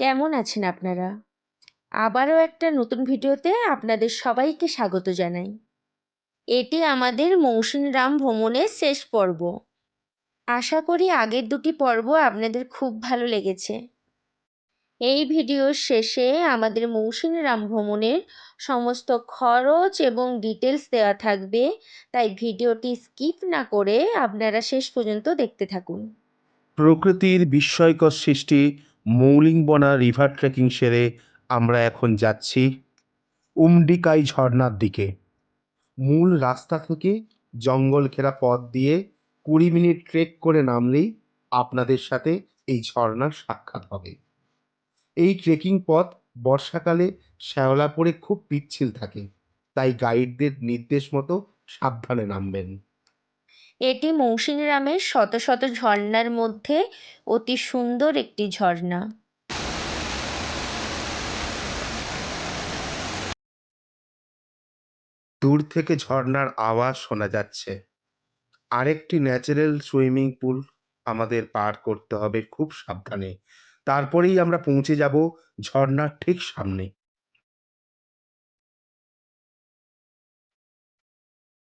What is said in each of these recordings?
কেমন আছেন আপনারা? আবারও একটা নতুন ভিডিওতে আপনাদের সবাইকে স্বাগত জানাই। এটি আমাদের মৌসুমরাম ভ্রমণের শেষ পর্ব। আশা করি আগের দুটি পর্ব আপনাদের খুব ভালো লেগেছে। এই ভিডিওর শেষে আমাদের মৌসুমরাম ভ্রমণের সমস্ত খরচ এবং ডিটেলস দেওয়া থাকবে, তাই ভিডিওটি স্কিপ না করে আপনারা শেষ পর্যন্ত দেখতে থাকুন। প্রকৃতির বিস্ময়কর সৃষ্টি মৌলিংবনা রিভার ট্রেকিং সেরে আমরা এখন যাচ্ছি উমডিকাই ঝর্ণার দিকে। মূল রাস্তা থেকে জঙ্গল ঘেরা পথ দিয়ে কুড়ি মিনিট ট্রেক করে নামলেই আপনাদের সাথে এই ঝর্ণার সাক্ষাৎ হবে। এই ট্রেকিং পথ বর্ষাকালে শ্যাওলা পড়ে খুব পিচ্ছিল থাকে, তাই গাইডদের নির্দেশ মতো সাবধানে নামবেন। এটি মৌসুমীরামের শত শত ঝর্ণার মধ্যে অতি সুন্দর একটি ঝর্ণা। দূর থেকে ঝর্ণার আওয়াজ শোনা যাচ্ছে। আরেকটি ন্যাচারাল সুইমিং পুল আমাদের পার করতে হবে খুব সাবধানে। তারপরেই আমরা পৌঁছে যাব ঝর্ণার ঠিক সামনে।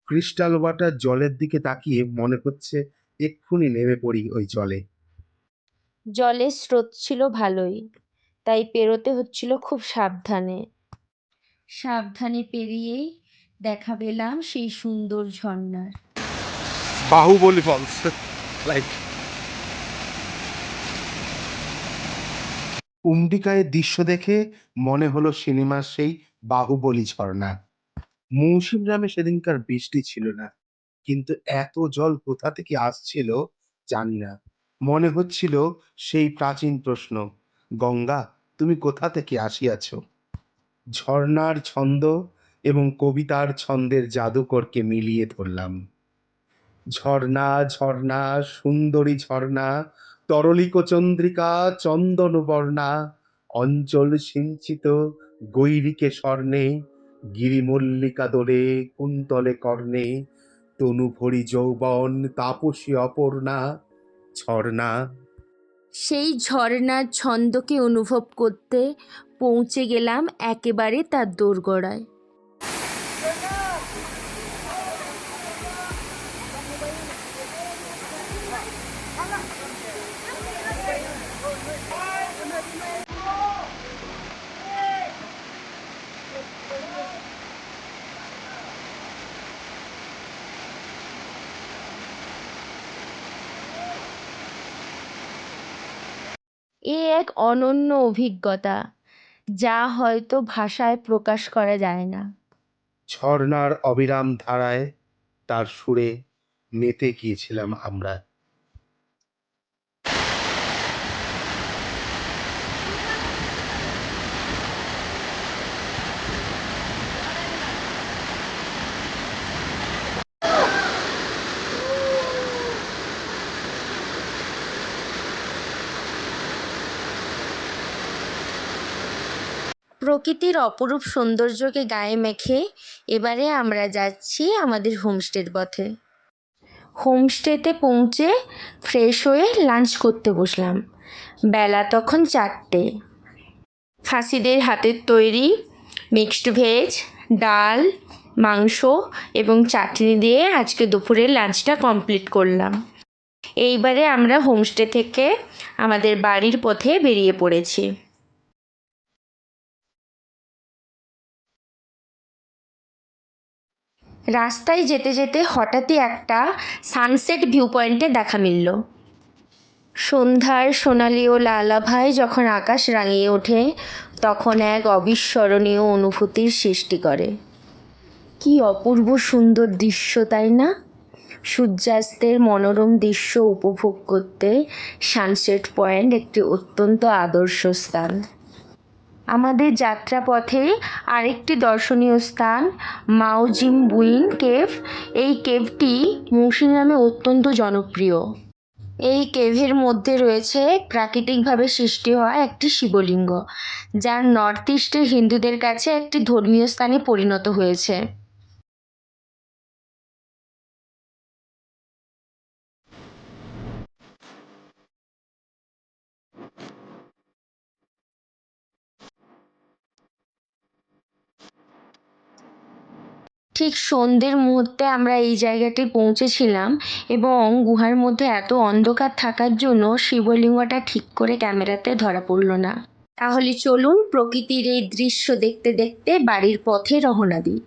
ক্রিস্টাল ওয়াটার জলের দিকে তাকিয়ে মনে হচ্ছে এক্ষুনি নেমে পড়ি ওই জলে। জলের স্রোত ছিল ভালোই তাই পেরোতে হচ্ছিল খুব সাবধানে। সাবধানে পেরিয়েই দেখা পেলাম সেই সুন্দর ঝর্ণার। বাহুবলী ফলস লাইক উমডিকায়ের দৃশ্য দেখে মনে হলো সিনেমার সেই বাহুবলী ঝর্ণা। মৌসুমরামে সেদিনকার বৃষ্টি ছিল না। কিন্তু এত জল কোথা থেকে আসছিল জানি না। মনে হচ্ছিল সেই প্রাচীন প্রশ্ন, গঙ্গা, তুমি কোথা থেকে আসিয়াছ? ঝর্ণার ছন্দ এবং কবিতার ছন্দের জাদুকরকে মিলিয়ে ধরলাম। ঝর্ণা ঝর্ণা, সুন্দরী ঝর্ণা, তরলিক চন্দ্রিকা, চন্দন বর্ণা, অঞ্চল সিঞ্চিত গৈরিকে স্বর্ণে গিরিমল্লিকা দোলে কুন্তলে কর্ণে, তনু ভরি যৌবন তাপসী অপর্ণা, ঝর্ণা। সেই ঝর্ণার ছন্দকে অনুভব করতে পৌঁছে গেলাম একেবারে তার দোরগোড়ায়। এ এক অনন্য অভিজ্ঞতা, যা হয়তো ভাষায় প্রকাশ করা যায় না। ঝর্ণার অবিরাম ধারায় তার সুরে মেতে গিয়েছিলাম আমরা। প্রকৃতির অপরূপ সৌন্দর্যকে গায়ে মেখে এবারে আমরা যাচ্ছি আমাদের হোমস্টের পথে। হোমস্টেতে পৌঁছে ফ্রেশ হয়ে লাঞ্চ করতে বসলাম। বেলা তখন চারটে। খাসিদের হাতের তৈরি মিক্সড ভেজ, ডাল, মাংস এবং চাটনি দিয়ে আজকে দুপুরের লাঞ্চটা কমপ্লিট করলাম। এইবারে আমরা হোমস্টে থেকে আমাদের বাড়ির পথে বেরিয়ে পড়েছি। রাস্তায় যেতে যেতে হঠাৎই একটা সানসেট ভিউ পয়েন্টে দেখা মিলল। সন্ধ্যার সোনালি ও লালাভাই যখন আকাশ রাঙিয়ে ওঠে, তখন এক অবিস্মরণীয় অনুভূতির সৃষ্টি করে। কি অপূর্ব সুন্দর দৃশ্য, তাই না? সূর্যাস্তের মনোরম দৃশ্য উপভোগ করতে সানসেট পয়েন্ট একটি অত্যন্ত আদর্শ স্থান। আমাদের যাত্রাপথে আরেকটি দর্শনীয় স্থান মাওজিম বুইন কেভ। এই কেভটি মুর্শিদামে অত্যন্ত জনপ্রিয়। এই কেভের মধ্যে রয়েছে প্রাকৃতিকভাবে সৃষ্টি হওয়া একটি শিবলিঙ্গ, যার নর্থ ইস্টের হিন্দুদের কাছে একটি ধর্মীয় স্থানে পরিণত হয়েছে। ঠিক সন্ধ্যের মুহূর্তে আমরা এই জায়গাটায় পৌঁছেছিলাম এবং গুহার মধ্যে এত অন্ধকার থাকার জন্য শিবলিঙ্গটা ঠিক করে ক্যামেরাতে ধরা পড়ল না। তাহলে চলুন প্রকৃতির এই দৃশ্য দেখতে দেখতে বাড়ির পথে রওনা দিই।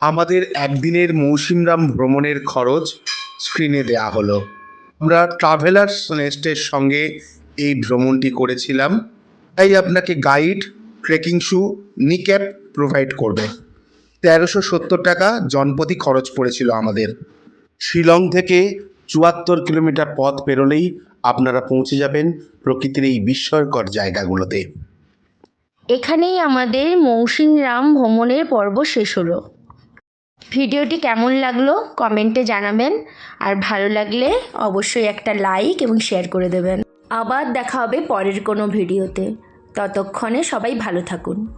আমাদের একদিনের মৌসিমরাম ভ্রমণের খরচ স্ক্রিনে দেয়া হলো। আমরা ট্রাভেলার্স নেস্টের সঙ্গে এই ভ্রমণটি করেছিলাম। তাই আপনাকে guide trekking shoe kneecap provide করবে। তেরোশো সত্তর টাকা জনপ্রতি খরচ পড়েছিল আমাদের। শিলং থেকে চুয়াত্তর কিলোমিটার পথ পেরোলেই আপনারা পৌঁছে যাবেন প্রকৃতির এই বিস্ময়কর জায়গাগুলোতে। এখানেই আমাদের মৌসিনরাম ভ্রমণের পর্ব শেষ হলো। ভিডিওটি কেমন লাগল কমেন্টে জানাবেন, আর ভালো লাগলে অবশ্যই একটা লাইক এবং শেয়ার করে দেবেন। আবার দেখা হবে পরের কোনো ভিডিওতে। ততক্ষণে সবাই ভালো থাকুন।